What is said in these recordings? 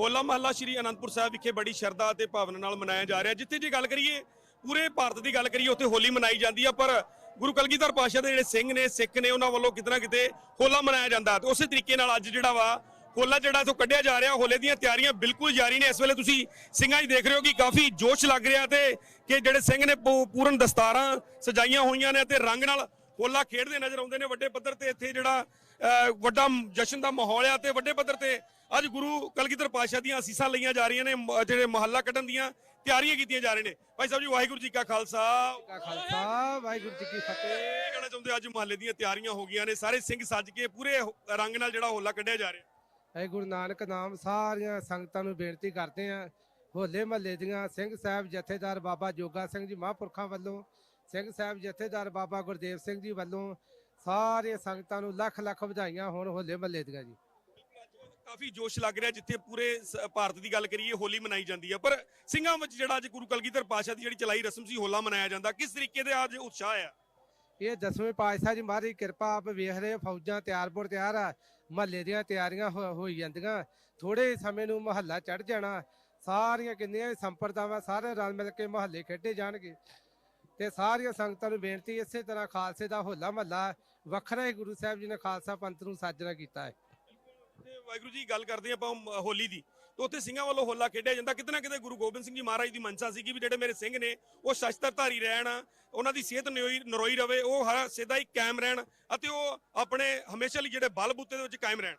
ਹੋਲਾ ਮਹੱਲਾ ਸ਼੍ਰੀ ਅਨੰਦਪੁਰ ਸਾਹਿਬ ਵਿਖੇ ਬੜੀ ਸ਼ਰਧਾ ਅਤੇ ਭਾਵਨਾ ਨਾਲ ਮਨਾਇਆ ਜਾ ਰਿਹਾ। ਜਿੱਥੇ ਜੇ ਗੱਲ ਕਰੀਏ, ਪੂਰੇ ਭਾਰਤ ਦੀ ਗੱਲ ਕਰੀਏ, ਉੱਥੇ ਹੋਲੀ ਮਨਾਈ ਜਾਂਦੀ ਆ, ਪਰ ਗੁਰੂ ਕਲਗੀਧਰ ਪਾਤਸ਼ਾਹ ਦੇ ਜਿਹੜੇ ਸਿੰਘ ਨੇ, ਸਿੱਖ ਨੇ, ਉਹਨਾਂ ਵੱਲੋਂ ਕਿਤੇ ਨਾ ਕਿਤੇ ਹੋਲਾ ਮਨਾਇਆ ਜਾਂਦਾ। ਤੇ ਉਸੇ ਤਰੀਕੇ ਨਾਲ ਅੱਜ ਜਿਹੜਾ ਵਾ, ਹੋਲਾ ਜਿਹੜਾ ਇਥੋਂ ਕੱਢਿਆ ਜਾ ਰਿਹਾ, ਹੋਲੇ ਦੀਆਂ ਤਿਆਰੀਆਂ ਬਿਲਕੁਲ ਜਾਰੀ ਨੇ। ਇਸ ਵੇਲੇ ਤੁਸੀਂ ਸਿੰਘਾਂ 'ਚ ਦੇਖ ਰਹੇ ਹੋ ਕਿ ਕਾਫੀ ਜੋਸ਼ ਲੱਗ ਰਿਹਾ ਤੇ ਕਿ ਜਿਹੜੇ ਸਿੰਘ ਨੇ ਪੂ- ਪੂਰਨ ਦਸਤਾਰਾਂ ਸਜਾਈਆਂ ਹੋਈਆਂ ਨੇ ਤੇ ਰੰਗ ਨਾਲ ਹੋਲਾ ਖੇਡਦੇ ਨਜ਼ਰ ਆਉਂਦੇ ਨੇ ਵੱਡੇ ਪੱਧਰ ਤੇ। ਇੱਥੇ ਜਿਹੜਾ ਵੱਡਾ ਜਸ਼ਨ ਦਾ ਮਾਹੌਲ ਆ ਤੇ ਵੱਡੇ ਪੱਧਰ ਤੇ ਅੱਜ ਗੁਰੂ ਕਲਗੀਧਰ ਪਾਤਸ਼ਾਹ ਦੀਆਂ ਅਸੀਸਾਂ ਲਈਆਂ ਜਾ ਰਹੀਆਂ ਨੇ ਜਿਹੜੇ ਮਹੱਲਾ ਕੱਢਣ ਦੀਆਂ ਤਿਆਰੀਆਂ ਕੀਤੀਆਂ ਜਾ ਰਹੀਆਂ ਨੇ। ਭਾਈ ਸਾਹਿਬ ਜੀ ਵਾਹਿਗੁਰੂ ਜੀ ਕਾ ਖਾਲਸਾ। ਵਾਹਿਗੁਰੂ ਜੀ ਕੀ ਫਤਿਹ। ਕਹਿਣਾ ਚਾਹੁੰਦੇ ਅੱਜ ਮਹੱਲੇ ਦੀਆਂ ਤਿਆਰੀਆਂ ਹੋ ਗਈਆਂ ਨੇ ਸਾਰੇ ਸਿੰਘ ਸੱਜ ਕੇ ਪੂਰੇ ਹੋ- ਰੰਗ ਨਾਲ ਜਿਹੜਾ ਹੋਲਾ ਕੱਢਿਆ ਜਾ ਰਿਹਾ। ਐ ਗੁਰੂ ਨਾਨਕ ਨਾਮ ਸਾਰੀਆਂ ਸੰਗਤਾਂ ਨੂੰ ਬੇਨਤੀ ਕਰਦੇ ਆ ਹੋਲੇ ਮਹੱਲੇ ਦੀਆਂ ਸਿੰਘ ਸਾਹਿਬ ਜਥੇਦਾਰ ਬਾਬਾ ਜੋਗਾ ਸਿੰਘ ਜੀ ਮਹਾਂਪੁਰਖਾਂ ਵੱਲੋਂ ਸਿੰਘ ਸਾਹਿਬ ਜਥੇਦਾਰ ਬਾਬਾ ਗੁਰਦੇਵ ਸਿੰਘ ਜੀ ਵੱਲੋਂ ਸਾਰੀਆਂ ਸੰਗਤਾਂ ਨੂੰ ਲੱਖ ਲੱਖ ਵਧਾਈਆਂ ਹੋਣ ਹੋਲੇ ਮਹੱਲੇ ਦੀਆਂ ਜੀ। ਕਾਫੀ ਜੋਸ਼ ਲੱਗ ਰਿਹਾ ਜਿੱਥੇ ਪੂਰੇ ਸ- ਭਾਰਤ ਦੀ ਗੱਲ ਕਰੀਏ ਹੋਲੀ ਮਨਾਈ ਜਾਂਦੀ ਹੈ ਪਰ ਸਿੰਘਾਂ ਵਿੱਚ ਜਿਹੜਾ ਅੱਜ ਗੁਰੂ ਕਲਗੀਧਰ ਪਾਤਸ਼ਾਹ ਦੀ ਜਿਹੜੀ ਚਲਾਈ ਰਸਮ ਸੀ ਹੋਲਾ ਮਨਾਇਆ ਜਾਂਦਾ। ਕਿਸ ਤਰੀਕੇ ਦੇ ਅੱਜ ਉਤਸ਼ਾਹ ਆ? ਇਹ ਦਸਵੇਂ ਪਾਤਸ਼ਾਹ ਜੀ ਮਹਾਰਾਜ ਦੀ ਕਿਰਪਾ ਆਪ ਵੇਖ ਰਹੇ ਹੋ, ਫੌਜਾਂ ਤਿਆਰ ਤਿਆਰ ਆ ਮਹੱਲੇ ਦੀਆਂ ਤਿਆਰੀਆਂ ਹੋ- ਹੋਈ ਜਾਂਦੀਆਂ। ਥੋੜੇ ਸਮੇਂ ਨੂੰ ਮਹੱਲਾ ਚੜ ਜਾਣਾ। ਸਾਰੀਆਂ ਕਿੰਨੀਆਂ ਵੀ ਸੰਪਰਦਾਵਾਂ ਸਾਰੇ ਰਲ ਮਿਲ ਕੇ ਮਹੱਲੇ ਖੇਡੇ ਜਾਣਗੇ। ਤੇ ਸਾਰੀਆਂ ਸੰਗਤਾਂ ਨੂੰ ਬੇਨਤੀ ਇਸੇ ਤਰ੍ਹਾਂ ਖਾਲਸੇ ਦਾ ਹੋਲਾ ਮਹੱਲਾ ਵੱਖਰਾ ਹੀ ਗੁਰੂ ਸਾਹਿਬ ਜੀ ਨੇ ਖਾਲਸਾ ਪੰਥ ਨੂੰ ਸਾਜਣਾ ਕੀਤਾ ਹੈ। ਵਾਹਿਗੁਰੂ ਜੀ ਗੱਲ ਕਰਦੇ ਆਪਾਂ ਹੋਲੀ ਦੀ, ਤੇ ਉੱਥੇ ਸਿੰਘਾਂ ਵੱਲੋਂ ਹੋਲਾ ਖੇਡਿਆ ਜਾਂਦਾ। ਕਿਤੇ ਨਾ ਕਿਤੇ ਗੁਰੂ ਗੋਬਿੰਦ ਸਿੰਘ ਜੀ ਮਹਾਰਾਜ ਦੀ ਮਨਸਾ ਸੀਗੀ ਵੀ ਜਿਹੜੇ ਮੇਰੇ ਸਿੰਘ ਨੇ, ਉਹ ਸ਼ਸਤਰਧਾਰੀ ਰਹਿਣ, ਉਹਨਾਂ ਦੀ ਸਿਹਤ ਨਰੋਈ ਨਰੋਈ ਰਵੇ, ਉਹ ਹਰ ਸਿੱਧਾ ਹੀ ਕਾਇਮ ਰਹਿਣ ਅਤੇ ਉਹ ਆਪਣੇ ਹਮੇਸ਼ਾ ਲਈ ਜਿਹੜੇ ਬਲ ਬੂਤੇ ਦੇ ਵਿੱਚ ਕਾਇਮ ਰਹਿਣ।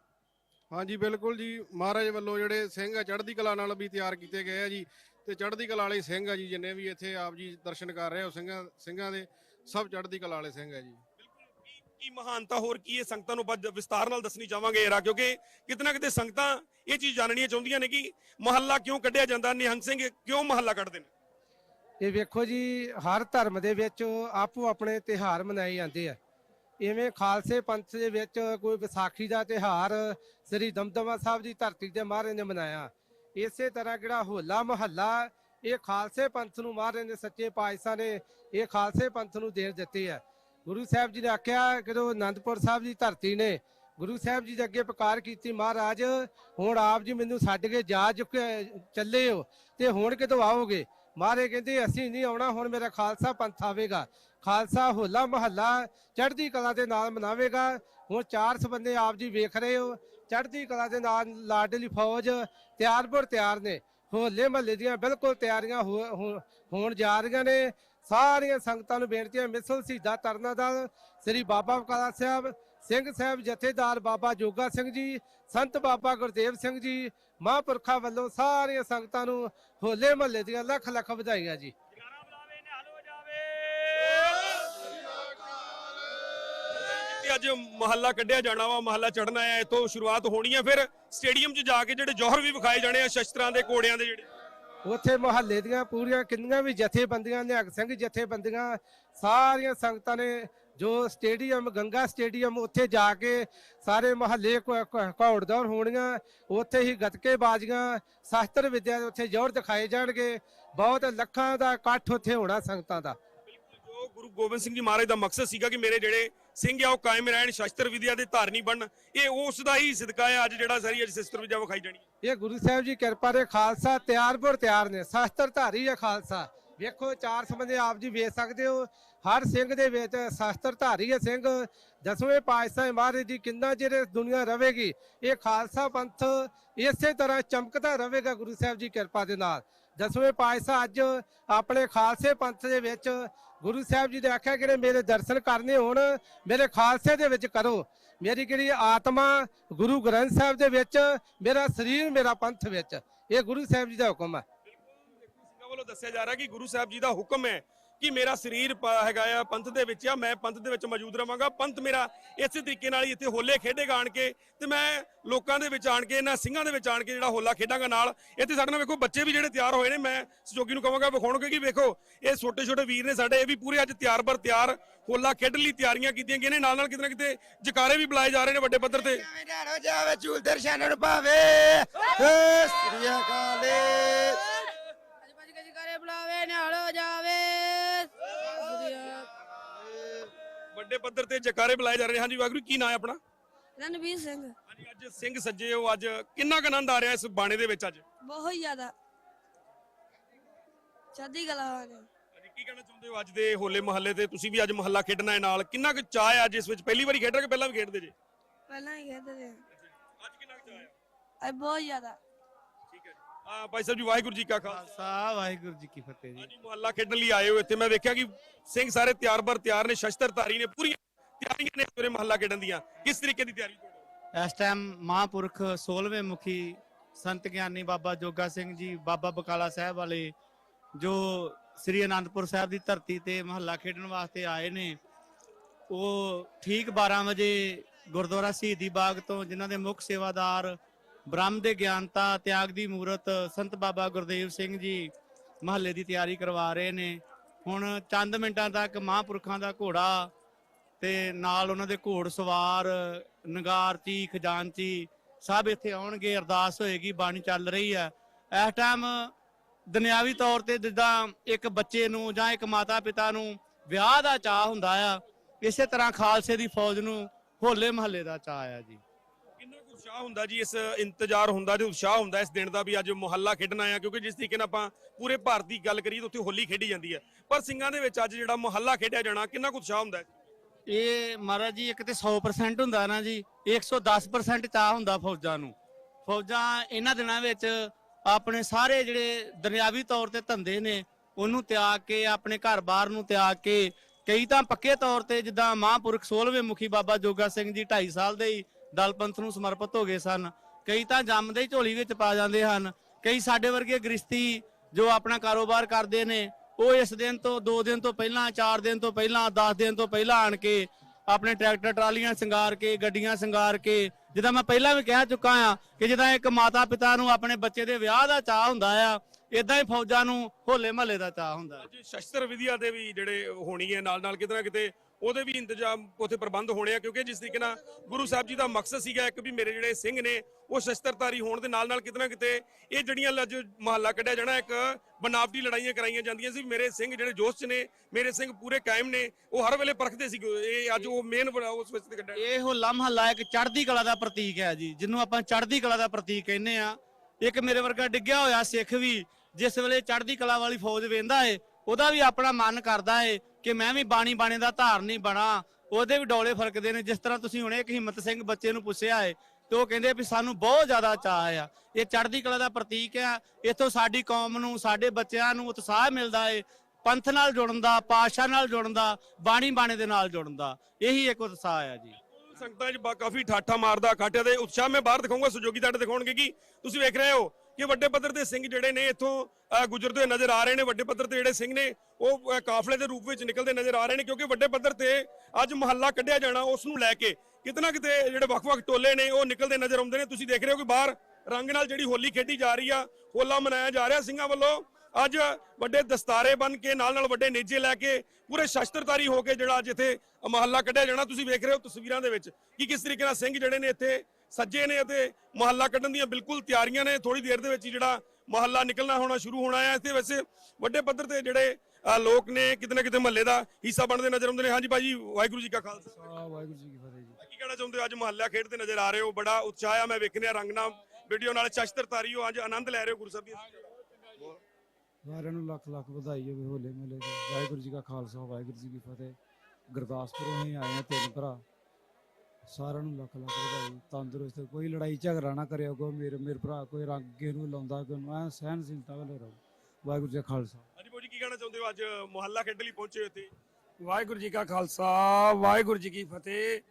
ਹਾਂਜੀ, ਬਿਲਕੁਲ ਜੀ। ਮਹਾਰਾਜ ਵੱਲੋਂ ਜਿਹੜੇ ਸਿੰਘ ਆ, ਚੜ੍ਹਦੀ ਕਲਾ ਨਾਲ ਵੀ ਤਿਆਰ ਕੀਤੇ ਗਏ ਆ ਜੀ। ਤੇ ਚੜ੍ਹਦੀ ਕਲਾ ਵਾਲੇ ਸਿੰਘ ਆ ਜੀ, ਜਿੰਨੇ ਵੀ ਇੱਥੇ ਆਪ ਜੀ ਦਰਸ਼ਨ ਕਰ ਰਹੇ ਹੋ ਸਿੰਘਾਂ ਸਿੰਘਾਂ ਦੇ, ਸਭ ਚੜ੍ਹਦੀ ਕਲਾ ਵਾਲੇ ਸਿੰਘ ਆ ਜੀ। ਕੀ ਮਹਾਨਤਾ ਹੋਰ ਕੀ ਇਹ ਸੰਗਤਾਂ ਨੂੰ ਵੱਧ ਵਿਸਤਾਰ ਨਾਲ ਦੱਸਣੀ ਚਾਹਾਂਗੇ ਯਾਰਾ ਕਿਉਂਕਿ ਕਿਤੇ ਕਿਤੇ ਸੰਗਤਾਂ ਇਹ ਚੀਜ਼ ਜਾਣਨੀਆਂ ਚਾਹੁੰਦੀਆਂ ਨੇ ਕਿ ਮਹੱਲਾ ਕਿਉਂ ਕੱਢਿਆ ਜਾਂਦਾ? ਨਿਹੰਗ ਸਿੰਘ ਕਿਉਂ ਮਹੱਲਾ ਕੱਢਦੇ ਨੇ? ਇਹ ਵੇਖੋ ਜੀ, ਹਰ ਧਰਮ ਦੇ ਵਿੱਚ ਆਪੋ ਆਪਣੇ ਤਿਹਾਰ ਮਨਾਏ ਜਾਂਦੇ ਆ। ਇਵੇਂ ਖਾਲਸੇ ਪੰਥ ਦੇ ਵਿੱਚ ਕੋਈ ਵਿਸਾਖੀ ਦਾ ਤਿਹਾਰ ਸ੍ਰੀ ਦਮਦਮਾ ਸਾਹਿਬ ਦੀ ਧਰਤੀ ਤੇ ਮਹਾਰਾਜ ਨੇ ਮਨਾਇਆ। ਇਸੇ ਤਰ੍ਹਾਂ ਜਿਹੜਾ ਹੋਲਾ ਮਹੱਲਾ, ਇਹ ਖਾਲਸੇ ਪੰਥ ਨੂੰ ਮਹਾਰਾਜ ਨੇ ਸੱਚੇ ਪਾਤਸ਼ਾਹ ਨੇ ਇਹ ਖਾਲਸੇ ਪੰਥ ਨੂੰ ਦੇਣ ਦਿੱਤੇ ਹੈ ਗੁਰੂ ਸਾਹਿਬ ਜੀ ਨੇ ਆਖਿਆ ਜਦੋਂ ਅਨੰਦਪੁਰ ਸਾਹਿਬ ਦੀ ਧਰਤੀ ਨੇ ਗੁਰੂ ਸਾਹਿਬ ਜੀ ਦੇ ਅੱਗੇ ਪੁਕਾਰ ਕੀਤੀ, ਮਹਾਰਾਜ, ਹੁਣ ਆਪ ਜੀ ਮੈਨੂੰ ਛੱਡ ਕੇ ਜਾ ਚੁੱਕੇ, ਚੱਲੇ ਹੋ ਤੇ ਹੁਣ ਕਿਦੋਂ ਆਓਗੇ? ਮਹਾਰਾਜ ਕਹਿੰਦੇ, ਅਸੀਂ ਨਹੀਂ ਆਉਣਾ, ਹੁਣ ਮੇਰਾ ਖਾਲਸਾ ਪੰਥ ਆਵੇਗਾ। ਖਾਲਸਾ ਹੋਲਾ ਮਹੱਲਾ ਚੜ੍ਹਦੀ ਕਲਾ ਦੇ ਨਾਲ ਮਨਾਵੇਗਾ। ਹੁਣ ਚਾਰ ਸਬੰਦੇ ਆਪ ਜੀ ਵੇਖ ਰਹੇ ਹੋ, ਚੜ੍ਹਦੀ ਕਲਾ ਦੇ ਨਾਲ ਲਾਡਲੀ ਫੌਜ ਤਿਆਰ ਬਰ ਤਿਆਰ ਨੇ। ਹੋਲੇ ਮਹੱਲੇ ਦੀਆਂ ਬਿਲਕੁਲ ਤਿਆਰੀਆਂ ਹੋਣ ਜਾ ਰਹੀਆਂ ਨੇ। ਸਾਰੀਆਂ ਸੰਗਤਾਂ ਨੂੰ ਬੇਨਤੀ ਹੈ ਮਿਸਲ ਸਿੱਧਾ ਤਰਨਾ ਦਲ ਸ੍ਰੀ ਬਾਬਾ ਬਕਾਲਾ ਸਾਹਿਬ ਸਿੰਘ ਸਾਹਿਬ ਜਥੇਦਾਰ ਬਾਬਾ ਜੋਗਾ ਸਿੰਘ ਜੀ ਸੰਤ ਬਾਬਾ ਗੁਰਦੇਵ ਸਿੰਘ ਜੀ ਮਹਾਂਪੁਰਖਾਂ ਵੱਲੋਂ ਸਾਰੀਆਂ ਸੰਗਤਾਂ ਨੂੰ ਹੋਲੇ ਮਹੱਲੇ ਦੀਆਂ ਲੱਖ ਲੱਖ ਵਧਾਈਆਂ ਜੀ। ਅੱਜ ਮਹੱਲਾ ਕੱਢਿਆ ਜਾਣਾ ਵਾ ਮਹੱਲਾ ਚੜਨਾ ਹੈ ਇੱਥੋਂ ਸ਼ੁਰੂਆਤ ਹੋਣੀ ਹੈ ਫਿਰ ਸਟੇਡੀਅਮ 'ਚ ਜਾ ਕੇ ਜਿਹੜੇ ਜੌਹਰ ਵੀ ਵਿਖਾਏ ਜਾਣੇ ਆ ਸ਼ਸਤਰਾਂ ਦੇ ਘੋੜਿਆਂ ਦੇ ਜਿਹੜੇ। ਉੱਥੇ ਮੁਹੱਲੇ ਦੀਆਂ ਪੂਰੀਆਂ ਕਿੰਨੀਆਂ ਵੀ ਜਥੇਬੰਦੀਆਂ, ਨਿਹੰਗ ਸਿੰਘ ਜਥੇਬੰਦੀਆਂ, ਸਾਰੀਆਂ ਸੰਗਤਾਂ ਨੇ ਜੋ ਸਟੇਡੀਅਮ, ਗੰਗਾ ਸਟੇਡੀਅਮ ਉੱਥੇ ਜਾ ਕੇ ਸਾਰੇ ਮੁਹੱਲੇ ਘੌੜ ਦੌੜ ਹੋਣੀਆਂ, ਉੱਥੇ ਹੀ ਗੱਤਕੇ ਬਾਜ਼ੀਆਂ, ਸ਼ਾਸਤਰ ਵਿੱਦਿਆ ਦੇ ਉੱਥੇ ਜ਼ੋਰ ਦਿਖਾਏ ਜਾਣਗੇ। ਬਹੁਤ ਲੱਖਾਂ ਦਾ ਇਕੱਠ ਉੱਥੇ ਹੋਣਾ ਸੰਗਤਾਂ ਦਾ। ਜੋ ਗੁਰੂ ਗੋਬਿੰਦ ਸਿੰਘ ਜੀ ਮਹਾਰਾਜ ਦਾ ਮਕਸਦ ਸੀਗਾ ਕਿ ਮੇਰੇ ਜਿਹੜੇ ਸਿੰਘ ਆ, ਉਹ ਕਾਇਮ ਰਹਿਣ, ਸ਼ਸਤਰ ਵਿਦਿਆ ਦੇ ਧਾਰਨੀ ਬਣਨ। ਇਹ ਉਸ ਦਾ ਹੀ ਸਦਕਾ ਹੈ ਅੱਜ ਜਿਹੜਾ ਸਾਰੀ ਅੱਜ ਸ਼ਸਤਰ ਵਿਦਿਆ ਵਿਖਾਈ ਜਾਣੀ ਇਹ ਗੁਰੂ ਸਾਹਿਬ ਜੀ ਕਿਰਪਾ ਦੇ ਖਾਲਸਾ, ਤਿਆਰ ਤਿਆਰ ਨੇ, ਸ਼ਸਤਰ ਧਾਰੀ ਹੈ ਖਾਲਸਾ। ਵੇਖੋ, ਚਾਰ ਸੰਬੰਧੇ ਆਪ ਜੀ ਵੇਖ ਸਕਦੇ ਹੋ। ਹਰ ਸਿੰਘ ਦੇ ਵਿੱਚ ਸ਼ਸਤਰ ਧਾਰੀ ਹੈ ਸਿੰਘ। ਦਸਵੇਂ ਪਾਤਸ਼ਾਹ ਮਹਾਰਾਜ ਦੀ ਕਿੰਨਾ ਚਿਰ ਇਸ ਦੁਨੀਆ ਰਵੇਗੀ ਇਹ ਖਾਲਸਾ ਪੰਥ ਇਸੇ ਤਰ੍ਹਾਂ ਚਮਕਦਾ ਰਹੇਗਾ ਗੁਰੂ ਸਾਹਿਬ ਜੀ ਕਿਰਪਾ ਦੇ ਨਾਲ। ਦਸਵੇਂ ਪਾਤਸ਼ਾਹ ਅੱਜ ਆਪਣੇ ਖਾਲਸੇ ਪੰਥ ਦੇ ਵਿੱਚ ਗੁਰੂ ਸਾਹਿਬ ਜੀ ਨੇ ਆਖਿਆ ਕਿਹੜੇ ਮੇਰੇ ਦਰਸ਼ਨ ਕਰਨੇ ਹੋਣ, ਮੇਰੇ ਖਾਲਸੇ ਦੇ ਵਿੱਚ ਕਰੋ। ਮੇਰੀ ਕਿਹੜੀ ਆਤਮਾ ਗੁਰੂ ਗ੍ਰੰਥ ਸਾਹਿਬ ਦੇ ਵਿੱਚ, ਮੇਰਾ ਸਰੀਰ ਮੇਰਾ ਪੰਥ ਵਿੱਚ। ਇਹ ਗੁਰੂ ਸਾਹਿਬ ਜੀ ਦਾ ਹੁਕਮ ਹੈ। ਸਿੰਘਾਂ ਵੱਲੋਂ ਦੱਸਿਆ ਜਾ ਰਿਹਾ ਕਿ ਗੁਰੂ ਸਾਹਿਬ ਜੀ ਦਾ ਹੁਕਮ ਹੈ। ਕਿ ਮੇਰਾ ਸਰੀਰ ਪ- ਹੈਗਾ ਆ ਪੰਥ ਦੇ ਵਿੱਚ ਆ ਮੈਂ ਪੰਥ ਦੇ ਵਿੱਚ ਮੌਜੂਦ ਰਵਾਂਗਾ। ਪੰਥ ਮੇਰਾ ਇਸੇ ਤਰੀਕੇ ਨਾਲ ਹੀ ਇੱਥੇ ਹੋਲੇ ਖੇਡੇਗਾ ਆਣ ਕੇ ਤੇ ਮੈਂ ਲੋਕਾਂ ਦੇ ਵਿੱਚ ਆਣ ਕੇ ਇਹਨਾਂ ਸਿੰਘਾਂ ਦੇ ਵਿੱਚ ਆਣ ਕੇ ਜਿਹੜਾ ਹੋਲਾ ਖੇਡਾਂਗਾ ਨਾਲ। ਇੱਥੇ ਸਾਡੇ ਨਾਲ ਵੇਖੋ ਬੱਚੇ ਵੀ ਜਿਹੜੇ ਤਿਆਰ ਹੋਏ ਨੇ ਮੈਂ ਸਹਿਯੋਗੀ ਨੂੰ ਕਹਾਂਗਾ ਵਿਖਾਉਣਗੇ ਕਿ ਵੇਖੋ ਇਹ ਛੋਟੇ ਛੋਟੇ ਵੀਰ ਨੇ ਸਾਡੇ ਇਹ ਵੀ ਪੂਰੇ ਅੱਜ ਤਿਆਰ ਬਰ ਤਿਆਰ ਹੋਲਾ ਖੇਡਣ ਲਈ ਤਿਆਰੀਆਂ ਕੀਤੀਆਂ ਗਈਆਂ ਨੇ। ਨਾਲ ਨਾਲ ਕਿਤੇ ਨਾ ਕਿਤੇ ਜਕਾਰੇ ਵੀ ਬੁਲਾਏ ਜਾ ਰਹੇ ਨੇ ਵੱਡੇ ਪੱਧਰ ਤੇ। ਜਾਵੇ ਜਾਵੇ ਝੂਲ ਦਰਸ਼ਨ ਪਾਵੇ ਏ ਸ੍ਰੀ ਅਕਾਲ ਵੱਡੇ ਪੱਧਰ ਤੇ ਜਕਾਰੇ ਬੁਲਾਏ ਜਾ ਰਹੇ ਨੇ। ਹਾਂਜੀ ਵਾਹਿਗੁਰੂ ਕੀ ਨਾਂ ਹੈ ਆਪਣਾ? ਰਣਵੀਰ ਸਿੰਘ। ਹਾਂਜੀ ਅੱਜ ਸਿੰਘ ਸੱਜੇ ਹੋ। ਅੱਜ ਕਿੰਨਾ ਕੁ ਆਨੰਦ ਆ ਰਿਹਾ ਇਸ ਬਾਣੇ ਦੇ ਵਿੱਚ ਅੱਜ? ਬਹੁਤ ਜ਼ਿਆਦਾ। ਚੜ੍ਹਦੀ ਕਲਾ ਵਾਲੇ ਹਾਂਜੀ ਕੀ ਕਹਿਣਾ ਚਾਹੁੰਦੇ ਹੋ ਅੱਜ ਦੇ ਹੋਲੇ ਮਹੱਲੇ ਤੇ? ਤੁਸੀਂ ਵੀ ਅੱਜ ਮਹੱਲਾ ਖੇਡਣਾ ਹੈ ਨਾਲ। ਕਿੰਨਾ ਕੁ ਚਾਹ ਹੈ ਅੱਜ ਇਸ ਵਿੱਚ? ਪਹਿਲੀ ਵਾਰੀ ਖੇਡ ਰਹੇ ਕਿ ਪਹਿਲਾਂ ਵੀ ਖੇਡਦੇ ਜੇ? ਪਹਿਲਾਂ ਹੀ ਕਹਿੰਦੇ ਨੇ ਅੱਜ ਕਿੰਨਾ ਕੁ ਚਾਹ ਹੈ? ਅੱਜ ਬਹੁਤ ਜ਼ਿਆਦਾ। ਹੈ ਜੀ ਆ ਭਾਈ ਸਾਹਿਬ ਜੀ ਵਾਹਿਗੁਰੂ ਜੀ ਕਾ ਖਾਲਸਾ। ਖਾਲਸਾ ਵਾਹਿਗੁਰੂ ਜੀ ਕੀ ਫਤਿਹ ਜੀ। ਹਾਂਜੀ ਮੁਹੱਲਾ ਖੇਡਣ ਲਈ ਆਏ ਹੋ ਇੱਥੇ। ਮੈਂ ਵੇਖਿਆ ਕਿ ਸਿੰਘ ਸਾਰੇ ਤਿਆਰ ਬਰ ਤਿਆਰ ਨੇ ਸ਼ਸਤਰਧਾਰੀ ਨੇ ਪੂਰੀਆਂ ਤਿਆਰੀਆਂ ਨੇ ਸਵੇਰੇ ਮੁਹੱਲਾ ਖੇਡਣ ਦੀਆਂ। ਕਿਸ ਤਰੀਕੇ ਦੀ ਤਿਆਰੀ ਤੁਹਾਡੀ ਇਸ ਟਾਈਮ ਮਹਾਂਪੁਰਖ 16ਵੇਂ ਮੁਖੀ ਸੰਤ ਗਿਆਨੀ ਬਾਬਾ ਜੋਗਾ ਸਿੰਘ ਜੀ ਬਾਬਾ ਬਕਾਲਾ ਸਾਹਿਬ ਵਾਲੇ ਜੋ ਸ੍ਰੀ ਅਨੰਦਪੁਰ ਸਾਹਿਬ ਦੀ ਧਰਤੀ ਤੇ ਮਹੱਲਾ ਖੇਡਣ ਵਾਸਤੇ ਆਏ ਨੇ ਉਹ ਠੀਕ 12 ਵਜੇ ਗੁਰਦੁਆਰਾ ਸ਼ਹੀਦੀ ਬਾਗ ਤੋਂ ਜਿਨ੍ਹਾਂ ਦੇ ਮੁੱਖ ਸੇਵਾਦਾਰ ਬ੍ਰਹਮ ਦੇ ਗਿਆਨਤਾ, ਤਿਆਗ ਦੀ ਮੂਰਤ ਸੰਤ ਬਾਬਾ ਗੁਰਦੇਵ ਸਿੰਘ ਜੀ ਮਹੱਲੇ ਦੀ ਤਿਆਰੀ ਕਰਵਾ ਰਹੇ ਨੇ। ਹੁਣ ਚੰਦ ਮਿੰਟਾਂ ਤੱਕ ਮਹਾਂਪੁਰਖਾਂ ਦਾ ਘੋੜਾ ਤੇ ਨਾਲ ਉਹਨਾਂ ਦੇ ਘੋੜ ਸਵਾਰ ਨਗਾਰਚੀ ਖਜ਼ਾਨਚੀ ਸਭ ਇੱਥੇ ਆਉਣਗੇ। ਅਰਦਾਸ ਹੋਏਗੀ, ਬਾਣੀ ਚੱਲ ਰਹੀ ਹੈ। ਇਸ ਟਾਈਮ ਦੁਨਿਆਵੀ ਤੌਰ ਤੇ ਜਿੱਦਾਂ ਇੱਕ ਬੱਚੇ ਨੂੰ ਜਾਂ ਇੱਕ ਮਾਤਾ ਪਿਤਾ ਨੂੰ ਵਿਆਹ ਦਾ ਚਾਹ ਹੁੰਦਾ ਆ, ਇਸੇ ਤਰ੍ਹਾਂ ਖਾਲਸੇ ਦੀ ਫੌਜ ਨੂੰ ਹੋਲੇ ਮਹੱਲੇ ਦਾ ਚਾਹ ਆ ਜੀ। ਉਤਸ਼ਾਹ ਹੁੰਦਾ ਜੀ, ਇਸ ਇੰਤਜ਼ਾਰ ਹੁੰਦਾ ਤੇ ਉਤਸ਼ਾਹ ਹੁੰਦਾ ਇਸ ਦਿਨ ਦਾ ਵੀ ਅੱਜ ਮੁਹੱਲਾ ਖੇਡਣਾ ਆ ਕਿਉਂਕਿ ਜਿਸ ਤਰੀਕੇ ਨਾਲ ਆਪਾਂ ਪੂਰੇ ਭਾਰਤ ਦੀ ਗੱਲ ਕਰੀਏ ਤਾਂ ਉੱਥੇ ਹੋਲੀ ਖੇਡੀ ਜਾਂਦੀ ਹੈ। ਪਰ ਸਿੰਘਾਂ ਦੇ ਵਿੱਚ ਅੱਜ ਜਿਹੜਾ ਮੁਹੱਲਾ ਖੇਡਿਆ ਜਾਣਾ, ਕਿੰਨਾ ਕੁ ਉਤਸ਼ਾਹ ਹੁੰਦਾ ਹੈ? ਇਹ ਮਹਾਰਾਜ ਜੀ, ਇੱਕ ਤੇ 100% ਹੁੰਦਾ ਨਾ ਜੀ 110% ਚਾਹ ਹੁੰਦਾ ਫੌਜਾਂ ਨੂੰ। ਫੌਜਾਂ ਇਹਨਾਂ ਦਿਨਾਂ ਵਿੱਚ ਆਪਣੇ ਸਾਰੇ ਜਿਹੜੇ ਦੁਨਿਆਵੀ ਤੌਰ ਤੇ ਧੰਦੇ ਨੇ, ਉਹਨੂੰ ਤਿਆਗ ਕੇ, ਆਪਣੇ ਘਰ-ਬਾਰ ਨੂੰ ਤਿਆਗ ਕੇ, ਕਈ ਤਾਂ ਪੱਕੇ ਤੌਰ ਤੇ ਜਿੱਦਾਂ ਮਹਾਂਪੁਰਖ 16ਵੇਂ ਮੁਖੀ ਬਾਬਾ ਜੋਗਾ ਸਿੰਘ ਜੀ 2.5 ਸਾਲ ਦੇ ਹੀ ਦਲ ਪੰਥ ਨੂੰ ਸਮਰਪਿਤ ਹੋ ਗਏ ਸਨ। ਕਈ ਤਾਂ ਜੰਮਦੇ ਹੀ ਝੋਲੀ ਵਿੱਚ ਪਾ ਜਾਂਦੇ ਹਨ। ਕਈ ਸਾਡੇ ਵਰਗੇ ਗ੍ਰਸਤੀ ਜੋ ਆਪਣਾ ਕਾਰੋਬਾਰ ਕਰਦੇ ਨੇ, ਉਹ ਇਸ ਦਿਨ ਤੋਂ 2 ਦਿਨ ਤੋਂ ਪਹਿਲਾਂ 4 ਦਿਨ ਤੋਂ ਪਹਿਲਾਂ 10 ਦਿਨ ਤੋਂ ਪਹਿਲਾਂ ਆਣ ਕੇ ਆਪਣੇ ਟਰੈਕਟਰ, ਟਰਾਲੀਆਂ ਸ਼ਿੰਗਾਰ ਕੇ, ਗੱਡੀਆਂ ਸ਼ਿੰਗਾਰ ਕੇ, ਜਿੱਦਾਂ ਮੈਂ ਪਹਿਲਾਂ ਵੀ ਕਹਿ ਚੁੱਕਾ ਆ ਕਿ ਜਿੱਦਾਂ ਇੱਕ ਮਾਤਾ ਪਿਤਾ ਨੂੰ ਆਪਣੇ ਬੱਚੇ ਦੇ ਵਿਆਹ ਦਾ ਚਾਹ ਹੁੰਦਾ ਆ ਇਦਾਂ ਹੀ ਫੌਜਾਂ ਨੂੰ ਹੋਲੇ ਮਹੱਲੇ ਦਾ ਚਾਹ ਹੁੰਦਾ। ਸ਼ਸਤਰ ਵਿਧੀਆ ਦੇ ਵੀ ਜਿਹੜੇ ਹੋਣੀ ਹੈ ਨਾਲ ਨਾਲ ਕਿਤੇ ਨਾ ਕਿਤੇ ਉਹਦੇ ਵੀ ਇੰਤਜ਼ਾਮ ਉੱਥੇ ਪ੍ਰਬੰਧ ਹੋਣੇ ਆ, ਕਿਉਂਕਿ ਜਿਸ ਤਰੀਕੇ ਨਾਲ ਗੁਰੂ ਸਾਹਿਬ ਜੀ ਦਾ ਮਕਸਦ ਸੀਗਾ ਇੱਕ ਵੀ ਮੇਰੇ ਜਿਹੜੇ ਸਿੰਘ ਨੇ, ਉਹ ਸ਼ਸਤਰਧਾਰੀ ਹੋਣ ਦੇ ਨਾਲ ਨਾਲ ਕਿਤੇ ਕਿਤੇ ਇਹ ਜਿਹੜੀਆਂ ਅੱਜ ਮਹੱਲਾ ਕੱਢਿਆ ਜਾਣਾ, ਇੱਕ ਬਨਾਵਟੀ ਲੜਾਈਆਂ ਕਰਾਈਆਂ ਜਾਂਦੀਆਂ ਸੀ। ਮੇਰੇ ਸਿੰਘ ਜਿਹੜੇ ਜੋਸ਼ 'ਚ ਨੇ, ਮੇਰੇ ਸਿੰਘ ਪੂਰੇ ਕਾਇਮ ਨੇ, ਉਹ ਹਰ ਵੇਲੇ ਪਰਖਦੇ ਸੀ ਇਹ ਅੱਜ ਉਹ ਮੇਨ ਉਸ ਵਿੱਚ ਕੱਢਿਆ ਇਹ ਹੋਲਾ ਮਹੱਲਾ ਇੱਕ ਚੜ੍ਹਦੀ ਕਲਾ ਦਾ ਪ੍ਰਤੀਕ ਹੈ ਜੀ, ਜਿਹਨੂੰ ਆਪਾਂ ਚੜ੍ਹਦੀ ਕਲਾ ਦਾ ਪ੍ਰਤੀਕ ਕਹਿੰਦੇ ਆ ਇੱਕ ਮੇਰੇ ਵਰਗਾ ਡਿੱਗਿਆ ਹੋਇਆ ਸਿੱਖ ਵੀ, ਜਿਸ ਵੇਲੇ ਚੜ੍ਹਦੀ ਕਲਾ ਵਾਲੀ ਫੌਜ ਵੇਂਦਾ ਏ, ਉਹਦਾ ਵੀ ਆਪਣਾ ਮਨ ਕਰਦਾ ਏ। ਕਿ ਮੈਂ ਵੀ ਬਾਣੀ ਬਾਣੇ ਦਾ ਧਾਰਨੀ ਬਣਾ। ਉਹਦੇ ਵੀ ਡੋਲੇ ਫਰਕਦੇ ਨੇ। ਜਿਸ ਤਰ੍ਹਾਂ ਤੁਸੀਂ ਹੁਣੇ ਇੱਕ ਹਿੰਮਤ ਸਿੰਘ ਬੱਚੇ ਨੂੰ ਪੁੱਛਿਆ ਹੈ ਤੇ ਉਹ ਕਹਿੰਦੇ ਵੀ ਸਾਨੂੰ ਬਹੁਤ ਜ਼ਿਆਦਾ ਚਾਅ ਆ। ਇਹ ਚੜ੍ਹਦੀ ਕਲਾ ਦਾ ਪ੍ਰਤੀਕ ਆ। ਇੱਥੋਂ ਸਾਡੀ ਕੌਮ ਨੂੰ, ਸਾਡੇ ਬੱਚਿਆਂ ਨੂੰ ਉਤਸ਼ਾਹ ਮਿਲਦਾ ਏ। ਪੰਥ ਨਾਲ ਜੁੜਨ ਦਾ ਪਾਸ਼ਾ ਨਾਲ ਜੁੜਨ ਦਾ, ਬਾਣੀ ਬਾਣੇ ਦੇ ਨਾਲ ਜੁੜਨ ਦਾ। ਇਹੀ ਇੱਕ ਉਤਸ਼ਾਹ ਆ ਜੀ। ਸੰਗਤਾਂ 'ਚ ਕਾਫੀ ਠਾਠਾ ਮਾਰਦਾ ਕਾਟਿਆ ਦੇ ਉਤਸ਼ਾਹ ਮੈਂ ਬਾਹਰ ਦਿਖਾਉਂਗਾ ਸਹਿਯੋਗੀ ਤੁਹਾਡੇ ਦਿਖਾਉਣਗੇ ਕਿ? ਤੁਸੀਂ ਵੇਖ ਰਹੇ ਹੋ ਕਿ ਵੱਡੇ ਪੱਧਰ ਦੇ ਸਿੰਘ ਜਿਹੜੇ ਨੇ ਇੱਥੋਂ ਗੁਜ਼ਰਦੇ ਹੋਏ ਨਜ਼ਰ ਆ ਰਹੇ ਨੇ। ਵੱਡੇ ਪੱਧਰ ਤੇ ਜਿਹੜੇ ਸਿੰਘ ਨੇ, ਉਹ ਕਾਫਲੇ ਦੇ ਰੂਪ ਵਿੱਚ ਨਿਕਲਦੇ ਨਜ਼ਰ ਆ ਰਹੇ ਨੇ ਕਿਉਂਕਿ ਵੱਡੇ ਪੱਧਰ ਤੇ ਅੱਜ ਮਹੱਲਾ ਕੱਢਿਆ ਜਾਣਾ ਉਸ ਨੂੰ ਲੈ ਕੇ। ਕਿਤਨਾ ਕਿਤੇ ਜਿਹੜੇ ਵੱਖ-ਵੱਖ ਟੋਲੇ ਨੇ, ਉਹ ਨਿਕਲਦੇ ਨਜ਼ਰ ਆਉਂਦੇ ਨੇ। ਤੁਸੀਂ ਦੇਖ ਰਹੇ ਹੋ ਕਿ ਬਾਹਰ ਰੰਗ ਨਾਲ ਜਿਹੜੀ ਹੋਲੀ ਖੇਡੀ ਜਾ ਰਹੀ ਆ, ਹੋਲਾ ਮਨਾਇਆ ਜਾ ਰਿਹਾ ਸਿੰਘਾਂ ਵੱਲੋਂ। ਅੱਜ ਵੱਡੇ ਦਸਤਾਰੇ ਬਨ ਕੇ, ਨਾਲ ਨਾਲ ਵੱਡੇ ਨੇਜੇ ਲੈ ਕੇ, ਪੂਰੇ ਸ਼ਸਤਰਧਾਰੀ ਹੋ ਕੇ ਜਿਹੜਾ ਅੱਜ ਇੱਥੇ ਮਹੱਲਾ ਕੱਢਿਆ ਜਾਣਾ। ਤੁਸੀਂ ਵੇਖ ਰਹੇ ਹੋ ਤਸਵੀਰਾਂ ਦੇ ਵਿੱਚ ਕਿ ਕਿਸ ਤਰੀਕੇ ਨਾਲ ਸਿੰਘ ਜਿਹੜੇ ਨੇ ਇੱਥੇ ਸੱਜੇ ਨੇ ਅਤੇ ਮਹੱਲਾ ਕੱਢਣ ਦੀਆਂ ਬਿਲਕੁਲ ਤਿਆਰੀਆਂ ਨੇ। ਥੋੜੀ ਦੇਰ ਦੇ ਵਿੱਚ ਹੀ ਜਿਹੜਾ ਮਹੱਲਾ ਨਿਕਲਣਾ ਹੋਣਾ ਸ਼ੁਰੂ ਹੋਣਾ ਹੈ। ਇੱਥੇ ਵੈਸੇ ਵੱਡੇ ਪੱਧਰ ਤੇ ਜਿਹੜੇ ਲੋਕ ਨੇ ਕਿਤੇ ਨਾ ਕਿਤੇ ਮਹੱਲੇ ਦਾ ਹਿੱਸਾ ਬਣਦੇ ਨਜ਼ਰ ਆਉਂਦੇ ਨੇ। ਹਾਂਜੀ ਭਾਜੀ ਵਾਹਿਗੁਰੂ ਜੀ ਕਾ ਖਾਲਸਾ। ਵਾਹਿਗੁਰੂ ਜੀ ਕੀ ਫਤਿਹ ਜੀ। ਕੀ ਕਹਿਣਾ ਚਾਹੁੰਦੇ ਹੋ? ਅੱਜ ਮਹੱਲਾ ਖੇਡਦੇ ਨਜ਼ਰ ਆ ਰਹੇ ਹੋ। ਬੜਾ ਉਤਸ਼ਾਹ ਆ। ਮੈਂ ਵੇਖਣਿਆ ਰੰਗ ਨਾਲ ਵੀਡੀਓ ਨਾਲ ਸ਼ਸਤਰਧਾਰੀ ਹੋ। ਅੱਜ ਆਨੰਦ ਲੈ ਰਹੇ ਹੋ ਗੁਰੂ ਸਾਹਿਬ ਦੀ ਸਾਰਿਆਂ ਨੂੰ ਲੱਖ ਲੱਖ ਵਧਾਈ ਹੋਵੇ ਹੋਲੇ ਮਹੱਲੇ ਦੀ। ਵਾਹਿਗੁਰੂ ਜੀ ਕਾ ਖਾਲਸਾ ਵਾਹਿਗੁਰੂ ਜੀ ਕੀ ਫਤਿਹ। ਗੁਰਦਾਸਪੁਰੋਂ ਹੀ ਆਏ ਆ ਤਿੰਨ ਭਰਾ। ਸਾਰਿਆਂ ਨੂੰ ਲੱਖ ਲੱਖ ਵਧਾਈ ਤੰਦਰੁਸਤ ਕੋਈ ਲੜਾਈ ਝਗੜਾ ਨਾ ਕਰਿਓ ਕੋ ਮੇਰੇ ਮੇਰੇ ਭਰਾ ਕੋਈ ਰੰਗ ਕਿਸੇ ਨੂੰ ਲਾਉਂਦਾ ਕੋਈ ਨੂੰ ਐ ਸਹਿਨਸ਼ੀਲਤਾ ਵਾਲੇ ਰਹੋ। ਵਾਹਿਗੁਰੂ ਜੀ ਕਾ ਖਾਲਸਾ। ਹਾਂਜੀ ਭਾਜੀ ਕੀ ਕਹਿਣਾ ਚਾਹੁੰਦੇ ਹੋ? ਅੱਜ ਮੁਹੱਲਾ ਖੇਡਣ ਲਈ ਪਹੁੰਚੇ ਹੋ ਇੱਥੇ ਵਾਹਿਗੁਰੂ ਜੀ ਕਾ ਖਾਲਸਾ ਵਾਹਿਗੁਰੂ ਜੀ ਕੀ ਫਤਿਹ।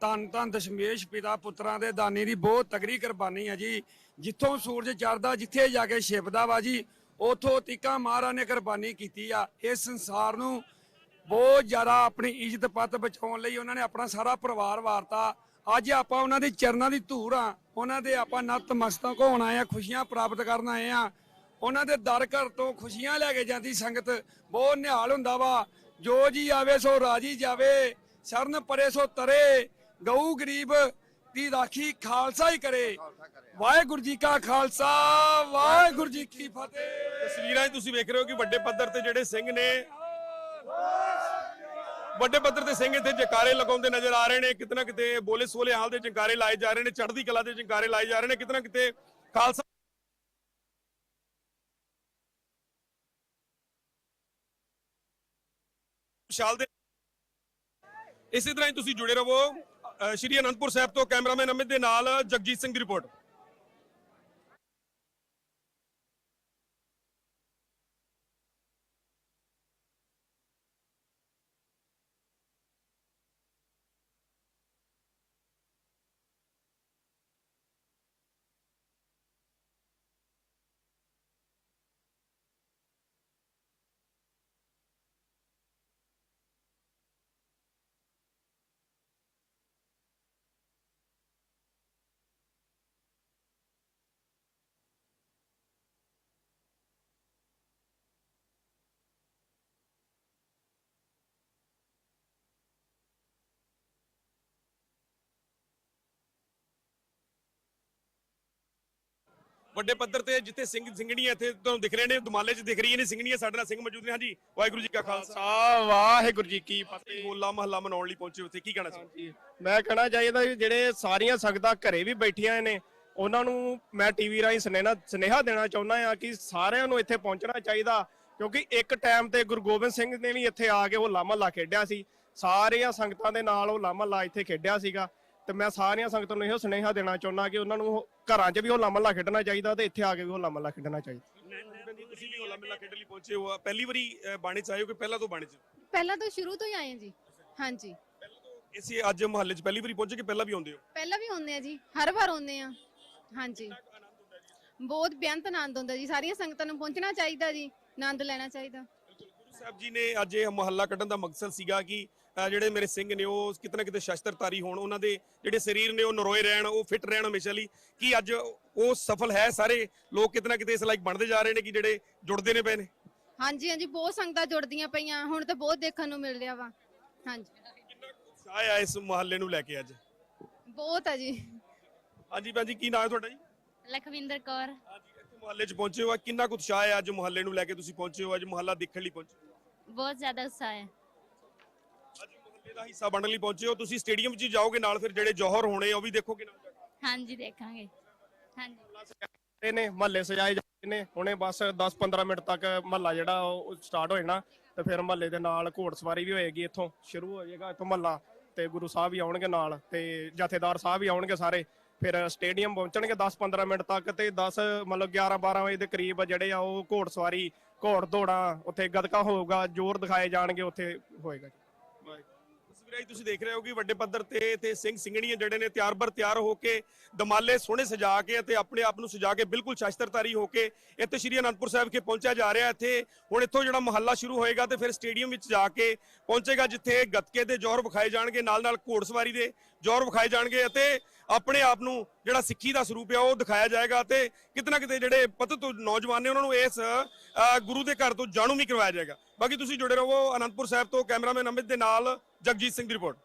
ਧੰਨ ਧੰਨ ਦਸ਼ਮੇਸ਼ ਪਿਤਾ ਪੁੱਤਰਾਂ ਦੇ ਦਾਨੀ ਦੀ ਬਹੁਤ ਤਗੜੀ ਕੁਰਬਾਨੀ ਹੈ ਜੀ। ਜਿੱਥੋਂ ਸੂਰਜ ਚੜ੍ਹਦਾ ਜਿੱਥੇ ਜਾ ਕੇ ਛਿਪਦਾ ਵਾ ਜੀ ਉਥੋਂ ਤੀਕਾ ਮਹਾਰਾਜ ਨੇ ਕੁਰਬਾਨੀ ਕੀਤੀ ਆ। ਇਸ ਸੰਸਾਰ ਨੂੰ ਬਹੁਤ ਜ਼ਿਆਦਾ ਆਪਣੀ ਇੱਜ਼ਤ ਪੱਤ ਬਚਾਉਣ ਲਈ ਉਹਨਾਂ ਨੇ ਆਪਣਾ ਸਾਰਾ ਪਰਿਵਾਰ ਵਾਰਤਾ। ਅੱਜ ਆਪਾਂ ਉਹਨਾਂ ਦੇ ਚਰਨਾਂ ਦੀ ਧੂੜ ਆ ਉਹਨਾਂ ਦੇ ਆਪਾਂ ਨਤਮਸਤਕ ਹੋਣ ਆਏ ਆ ਖੁਸ਼ੀਆਂ ਪ੍ਰਾਪਤ ਕਰਨ ਆਏ ਆ ਉਹਨਾਂ ਦੇ ਦਰ ਘਰ ਤੋਂ ਖੁਸ਼ੀਆਂ ਲੈ ਕੇ ਜਾਂਦੀ ਸੰਗਤ। ਬਹੁਤ ਨਿਹਾਲ ਹੁੰਦਾ ਵਾ। ਜੋ ਜੀ ਆਵੇ ਸੋ ਰਾਜੀ ਜਾਵੇ, ਸ਼ਰਨ ਪਰੇ ਸੋ ਤਰੇ। ਗਊ ਗਰੀਬ ਦੀ ਰਾਖੀ ਖਾਲਸਾ ਹੀ ਕਰੇ। ਵਾਹਿਗੁਰੂ ਜੀ ਕਾ ਖਾਲਸਾ, ਵਾਹਿਗੁਰੂ ਜੀ ਕੀ ਫਤਿਹ। ਤਸਵੀਰਾਂ 'ਚ ਤੁਸੀਂ ਵੇਖ ਰਹੇ ਹੋ ਕਿ ਵੱਡੇ ਪੱਧਰ ਤੇ ਜਿਹੜੇ ਸਿੰਘ ਨੇ ਵੱਡੇ ਪੱਧਰ ਤੇ ਸਿੰਘ ਇੱਥੇ ਜਕਾਰੇ ਲਗਾਉਂਦੇ ਨਜ਼ਰ ਆ ਰਹੇ ਨੇ। ਕਿਤੇ ਨਾ ਕਿਤੇ ਬੋਲੇ ਸੋਲੇ ਹਾਲ ਦੇ ਜੰਕਾਰੇ ਲਾਏ ਜਾ ਰਹੇ ਨੇ, ਚੜ੍ਹਦੀ ਕਲਾ ਦੇ ਜੰਕਾਰੇ ਲਾਏ ਜਾ ਰਹੇ ਨੇ। ਕਿਤੇ ਨਾ ਕਿਤੇ ਖਾਲਸਾ ਵਿਸ਼ਾਲ ਦੇ ਇਸੇ ਤਰ੍ਹਾਂ ਹੀ ਤੁਸੀਂ ਜੁੜੇ ਰਹੋ ਸ਼੍ਰੀ ਅਨੰਦਪੁਰ ਸਾਹਿਬ ਤੋਂ ਕੈਮਰਾਮੈਨ ਅਮਿਤ ਦੇ ਨਾਲ ਜਗਜੀਤ ਸਿੰਘ ਦੀ ਰਿਪੋਰਟ। ਵੱਡੇ ਪੱਧਰ ਤੇ ਜਿੱਥੇ ਸਿੰਘ ਸਿੰਘਣੀਆਂ ਇੱਥੇ ਤੁਹਾਨੂੰ ਦਿਖ ਰਹੇ ਨੇ ਦੁਮਾਲੇ 'ਚ ਦਿਖ ਰਹੀਆਂ ਨੇ ਸਿੰਘਣੀਆਂ ਸਾਡੇ ਨਾਲ ਸਿੰਘ ਮੌਜੂਦ ਨੇ। ਹਾਂਜੀ ਵਾਹਿਗੁਰੂ ਜੀ ਕਾ ਖਾਲਸਾ। ਵਾਹਿਗੁਰੂ ਜੀ ਕੀ ਫਤਿਹ। ਹੋਲਾ ਮਹੱਲਾ ਮਨਾਉਣ ਲਈ ਪਹੁੰਚੇ ਉੱਥੇ। ਕੀ ਕਹਿਣਾ ਚਾਹੁੰਦੇ ਮੈਂ ਕਹਿਣਾ ਚਾਹੀਦਾ ਜਿਹੜੇ ਸਾਰੀਆਂ ਸੰਗਤਾਂ ਘਰੇ ਵੀ ਬੈਠੀਆਂ ਨੇ ਉਹਨਾਂ ਨੂੰ ਮੈਂ ਟੀਵੀ ਰਾਹੀਂ ਸੁਨੇਹਾ ਸੁਨੇਹਾ ਦੇਣਾ ਚਾਹੁੰਦਾ ਆ ਕਿ ਸਾਰਿਆਂ ਨੂੰ ਇੱਥੇ ਪਹੁੰਚਣਾ ਚਾਹੀਦਾ ਕਿਉਂਕਿ ਇੱਕ ਟਾਈਮ ਤੇ ਗੁਰੂ ਗੋਬਿੰਦ ਸਿੰਘ ਨੇ ਵੀ ਇੱਥੇ ਆ ਕੇ ਹੋਲਾ ਮਹੱਲਾ ਖੇਡਿਆ ਸੀ। ਸਾਰੀਆਂ ਸੰਗਤਾਂ ਦੇ ਨਾਲ ਹੋਲਾ ਮਹੱਲਾ ਇੱਥੇ ਖੇਡਿਆ ਸੀਗਾ। ਤੇ ਮੈਂ ਸਾਰੀਆਂ ਸੰਗਤਾਂ ਨੂੰ ਇਹੋ ਸੁਨੇਹਾ ਦੇਣਾ ਚਾਹੁੰਦਾ ਕਿ ਉਹਨਾਂ ਨੂੰ ਘਰਾਂ 'ਚ ਵੀ ਹੋਲਾ ਮਹੱਲਾ ਖੇਡਣਾ ਚਾਹੀਦਾ ਤੇ ਇੱਥੇ ਆ ਕੇ ਵੀ ਹੋਲਾ ਮਹੱਲਾ ਖੇਡਣਾ ਚਾਹੀਦਾ। ਤੁਸੀਂ ਵੀ ਹੋਲਾ ਮਹੱਲਾ ਖੇਡਣ ਲਈ ਪਹੁੰਚੇ ਹੋ। ਪਹਿਲੀ ਵਾਰੀ ਬਾਣੇ 'ਚ ਆਏ ਹੋ ਕਿ ਪਹਿਲਾਂ ਤੋਂ ਬਾਣੇ 'ਚ? ਪਹਿਲਾਂ ਤੋਂ ਸ਼ੁਰੂ ਤੋਂ ਹੀ ਆਏ ਹਾਂ ਜੀ। ਹਾਂਜੀ। ਇਸੇ ਅੱਜ ਮਹੱਲੇ 'ਚ ਪਹਿਲੀ ਵਾਰੀ ਪਹੁੰਚੇ ਕਿ ਪਹਿਲਾਂ ਵੀ ਆਉਂਦੇ ਹੋ? ਪਹਿਲਾਂ ਵੀ ਆਉਂਦੇ ਆ ਜੀ। ਹਰ ਵਾਰ ਆਉਂਦੇ ਆ ਹਾਂਜੀ। ਬਹੁਤ ਬੇਅੰਤ ਆਨੰਦ ਹੁੰਦਾ ਜੀ। ਸਾਰੀਆਂ ਸੰਗਤਾਂ ਨੂੰ ਪਹੁੰਚਣਾ ਚਾਹੀਦਾ ਜੀ। ਆਨੰਦ ਲੈਣਾ ਚਾਹੀਦਾ। ਸਾਹਿਬ ਜੀ ਨੇ ਅੱਜ ਇਹ ਮਹੱਲਾ ਕੱਢਣ ਦਾ ਮਕਸਦ ਸੀਗਾ ਕਿ ਜਿਹੜੇ ਮੇਰੇ ਸਿੰਘ ਨੇ ਉਹ ਕਿਤੇ ਨਾ ਕਿਤੇ ਸ਼ਸਤਰਧਾਰੀ ਹੋਣ ਉਹਨਾਂ ਦੇ ਜਿਹੜੇ ਸਰੀਰ ਨੇ ਉਹ ਨਰੋਏ ਰਹਿਣ ਉਹ ਫਿੱਟ ਰਹਿਣ ਹਮੇਸ਼ਾ ਲਈ ਕੀ ਅੱਜ ਉਹ ਸਫਲ ਹੈ ਸਾਰੇ ਲੋਕ ਕਿਤੇ ਨਾ ਕਿਤੇ ਇਸ ਲਾਈਕ ਬਣਦੇ ਜਾ ਰਹੇ ਨੇ ਕਿ ਜਿਹੜੇ ਜੁੜਦੇ ਨੇ ਪਏ ਨੇ। ਹਾਂਜੀ ਹਾਂਜੀ ਬਹੁਤ ਸੰਗਤਾਂ ਜੁੜਦੀਆਂ ਪਈਆਂ ਹੁਣ ਤਾਂ ਬਹੁਤ ਦੇਖਣ ਨੂੰ ਮਿਲ ਰਿਹਾ ਵਾ। ਹਾਂਜੀ। ਉਤਸ਼ਾਹ ਆ ਇਸ ਮਹੱਲੇ ਨੂੰ ਲੈ ਕੇ ਅੱਜ? ਬਹੁਤ ਆ ਜੀ। ਹਾਂਜੀ ਭੈਣ ਜੀ ਕੀ ਨਾਮ ਹੈ ਤੁਹਾਡਾ ਜੀ? ਲਖਵਿੰਦਰ ਕੌਰ। ਹਾਂਜੀ ਇੱਥੇ ਮਹੱਲੇ 'ਚ ਪਹੁੰਚੇ ਹੋ ਆ ਕਿੰਨਾ ਕੁ ਉਤਸ਼ਾਹ ਹੈ ਅੱਜ ਮਹੱਲੇ ਨੂੰ ਲੈ ਕੇ ਤੁਸੀਂ ਪਹੁੰਚੇ ਹੋ ਅੱਜ ਮਹੱਲਾ ਦੇਖਣ ਲਈ ਪਹੁੰਚੇ ਹੋ? ਬਹੁਤ ਜ਼ਿਆਦਾ ਉਤਸ਼ਾਹ ਹੈ। ਅੱਜ ਮਹੱਲੇ ਦਾ ਹਿੱਸਾ ਬਣਨ ਲਈ ਪਹੁੰਚੇ ਹੋ। ਤੁਸੀਂ ਸਟੇਡੀਅਮ 'ਚ ਜਾਓਗੇ ਨਾਲ ਫਿਰ ਜਿਹੜੇ ਜੌਹਰ ਹੋਣੇ ਉਹ ਵੀ ਦੇਖੋਗੇ ਨਾਲ ਜਾ ਕੇ ਹਾਂਜੀ। ਦੇਖਾਂਗੇ ਹਾਂਜੀ ਨੇ ਮਹੱਲੇ ਸਜਾਏ ਜਾਂਦੇ ਨੇ। ਹੁਣੇ ਬਸ 10-15 ਮਿੰਟ ਤੱਕ ਮਹੱਲਾ ਜਿਹੜਾ ਉਹ ਸਟਾਰਟ ਹੋ ਜਾਣਾ ਤੇ ਫਿਰ ਮਹੱਲੇ ਦੇ ਨਾਲ ਘੋੜਸਵਾਰੀ ਵੀ ਹੋਏਗੀ ਇੱਥੋਂ। ਸ਼ੁਰੂ ਹੋ ਜਾਏਗਾ ਇੱਥੋਂ ਮਹੱਲਾ ਤੇ ਗੁਰੂ ਸਾਹਿਬ ਵੀ ਆਉਣਗੇ ਨਾਲ ਤੇ ਜਥੇਦਾਰ ਸਾਹਿਬ ਵੀ ਆਉਣਗੇ ਸਾਰੇ। ਫਿਰ ਸਟੇਡੀਅਮ ਪਹੁੰਚਣਗੇ 10-15 ਮਿੰਟ ਤੱਕ ਤੇ 10 ਮਤਲਬ 11-12 ਵਜੇ ਦੇ ਕਰੀਬ ਜਿਹੜੇ ਆ ਉਹ ਘੋੜਸਵਾਰੀ ਘੋੜ ਦੌੜਾਂ, ਉੱਥੇ ਗਦਕਾ ਹੋਊਗਾ, ਜ਼ੋਰ ਦਿਖਾਏ ਜਾਣਗੇ, ਉੱਥੇ ਹੋਏਗਾ ਤਸਵੀਰਾਂ ਤੁਸੀਂ ਦੇਖ ਰਹੇ ਹੋ ਕਿ ਵੱਡੇ ਪੱਧਰ ਤੇ ਤੇ ਸਿੰਘ ਸਿੰਘਣੀਆਂ ਜਿਹੜੇ ਨੇ ਤਿਆਰ ਬਰ ਤਿਆਰ ਹੋ ਕੇ ਦਮਾਲੇ ਸੋਹਣੇ ਸਜਾ ਕੇ ਅਤੇ ਆਪਣੇ ਆਪ ਨੂੰ ਸਜਾ ਕੇ ਬਿਲਕੁਲ ਸ਼ਸਤਰਧਾਰੀ ਹੋ ਕੇ ਇੱਥੇ ਸ਼੍ਰੀ ਅਨੰਦਪੁਰ ਸਾਹਿਬ ਕੇ ਪਹੁੰਚਿਆ ਜਾ ਰਿਹਾ। ਇੱਥੇ ਹੁਣ ਇੱਥੋਂ ਜਿਹੜਾ ਮਹੱਲਾ ਸ਼ੁਰੂ ਹੋਏਗਾ ਤੇ ਫਿਰ ਸਟੇਡੀਅਮ ਵਿੱਚ ਜਾ ਕੇ ਪਹੁੰਚੇਗਾ, ਜਿੱਥੇ ਗੱਤਕੇ ਦੇ ਜ਼ੋਰ ਵਿਖਾਏ ਜਾਣਗੇ ਨਾਲ ਨਾਲ ਘੋੜਸਵਾਰੀ ਦੇ ਜ਼ੋਰ ਵਿਖਾਏ ਜਾਣਗੇ ਅਤੇ ਆਪਣੇ ਆਪ ਨੂੰ ਜਿਹੜਾ ਸਿੱਖੀ ਦਾ ਸਰੂਪ ਹੈ ਉਹ ਦਿਖਾਇਆ ਜਾਏਗਾ ਤੇ ਕਿਤੇ ਨਾ ਕਿਤੇ ਜਿਹੜੇ ਪਤਤ ਨੌਜਵਾਨ ਨੇ, ਉਹਨਾਂ ਨੂੰ ਇਸ ਗੁਰੂ ਦੇ ਘਰ ਤੋਂ ਜਾਣੂ ਵੀ ਕਰਵਾਇਆ ਜਾਏਗਾ। ਬਾਕੀ ਤੁਸੀਂ ਜੁੜੇ ਰਹੋ ਅਨੰਦਪੁਰ ਸਾਹਿਬ ਤੋਂ, ਕੈਮਰਾਮੈਨ ਅਮਿਤ ਦੇ ਨਾਲ ਜਗਜੀਤ ਸਿੰਘ ਦੀ ਰਿਪੋਰਟ।